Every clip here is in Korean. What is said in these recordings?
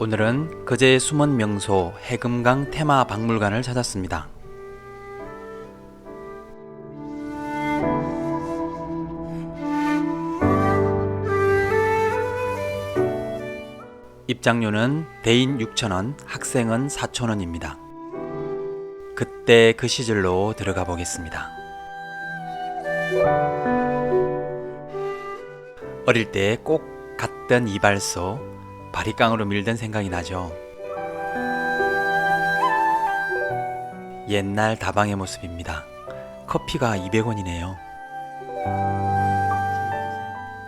오늘은 그제의 숨은 명소 해금강 테마 박물관을 찾았습니다. 입장료는 대인 6,000원, 학생은 4,000원입니다. 그때 그 시절로 들어가 보겠습니다. 어릴 때 꼭 갔던 이발소, 바리깡으로 밀던 생각이 나죠. 옛날 다방의 모습입니다. 커피가 200원이네요.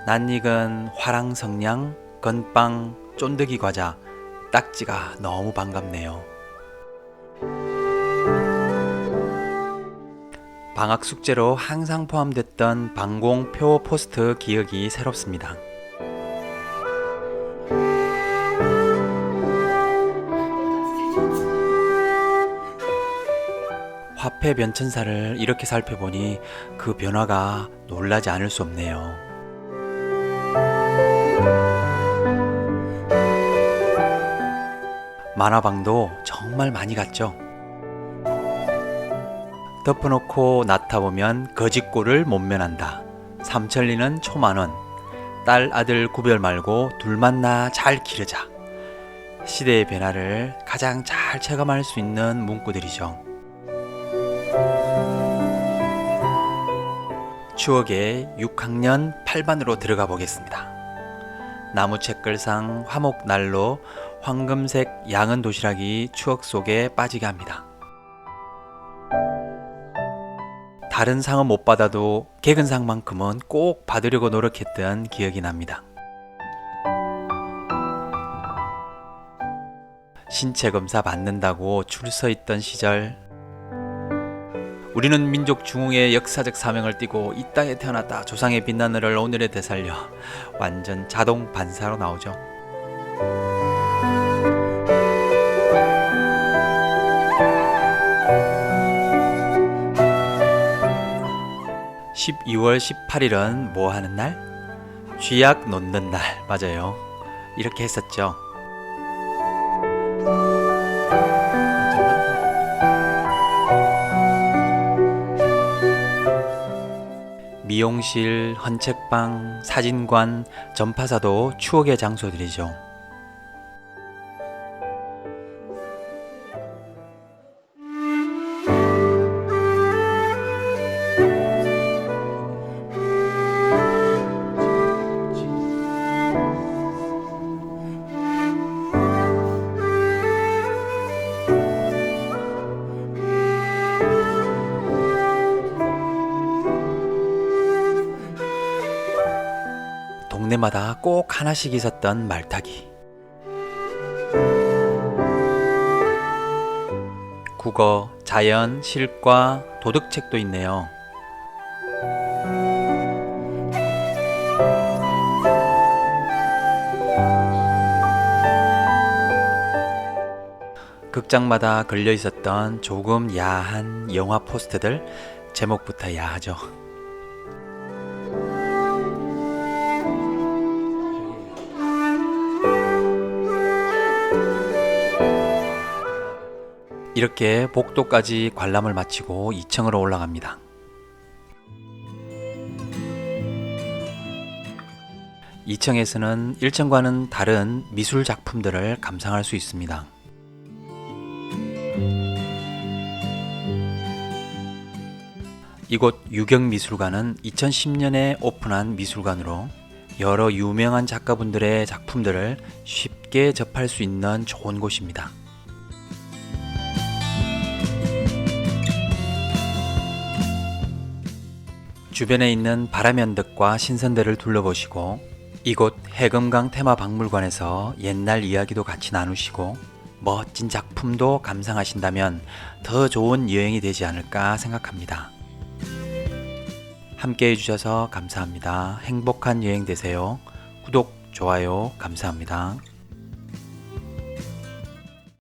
낯익은 화랑 성냥, 건빵, 쫀득이 과자, 딱지가 너무 반갑네요. 방학 숙제로 항상 포함됐던 방공 표 포스트 기억이 새롭습니다. 화폐 변천사를 이렇게 살펴보니 그 변화가 놀라지 않을 수 없네요. 만화방도 정말 많이 갔죠. 덮어놓고 나타보면 거짓골을 못 면한다. 삼천리는 초만원. 딸 아들 구별 말고 둘 만 나 잘 기르자. 시대의 변화를 가장 잘 체감할 수 있는 문구들이죠. 추억의 6학년 8반으로 들어가 보겠습니다. 나무 책글상 화목 난로 황금색 양은 도시락이 추억 속에 빠지게 합니다. 다른 상은 못 받아도 개근상만큼은 꼭 받으려고 노력했던 기억이 납니다. 신체 검사 받는다고 줄 서 있던 시절 우리는 민족 중흥의 역사적 사명을 띠고 이 땅에 태어났다 조상의 빛나늘을 오늘에 되살려 완전 자동 반사로 나오죠. 12월 18일은 뭐 하는 날? 쥐약 놓는 날 맞아요. 이렇게 했었죠. 미용실, 헌책방, 사진관, 전파사도 추억의 장소들이죠. 동네마다 꼭 하나씩 있었던 말타기. 국어, 자연, 실과, 도덕책도 있네요. 극장마다 걸려 있었던 조금 야한 영화 포스터들 제목부터 야하죠. 이렇게 복도까지 관람을 마치고 2층으로 올라갑니다. 이층에서는 1층과는 다른 미술 작품들을 감상할 수 있습니다. 이곳 유경미술관은 2010년에 오픈한 미술관으로 여러 유명한 작가분들의 작품들을 쉽게 접할 수 있는 좋은 곳입니다. 주변에 있는 바라면덕과 신선대를 둘러보시고 이곳 해금강 테마 박물관에서 옛날 이야기도 같이 나누시고 멋진 작품도 감상하신다면 더 좋은 여행이 되지 않을까 생각합니다. 함께 해주셔서 감사합니다. 행복한 여행 되세요. 구독, 좋아요, 감사합니다.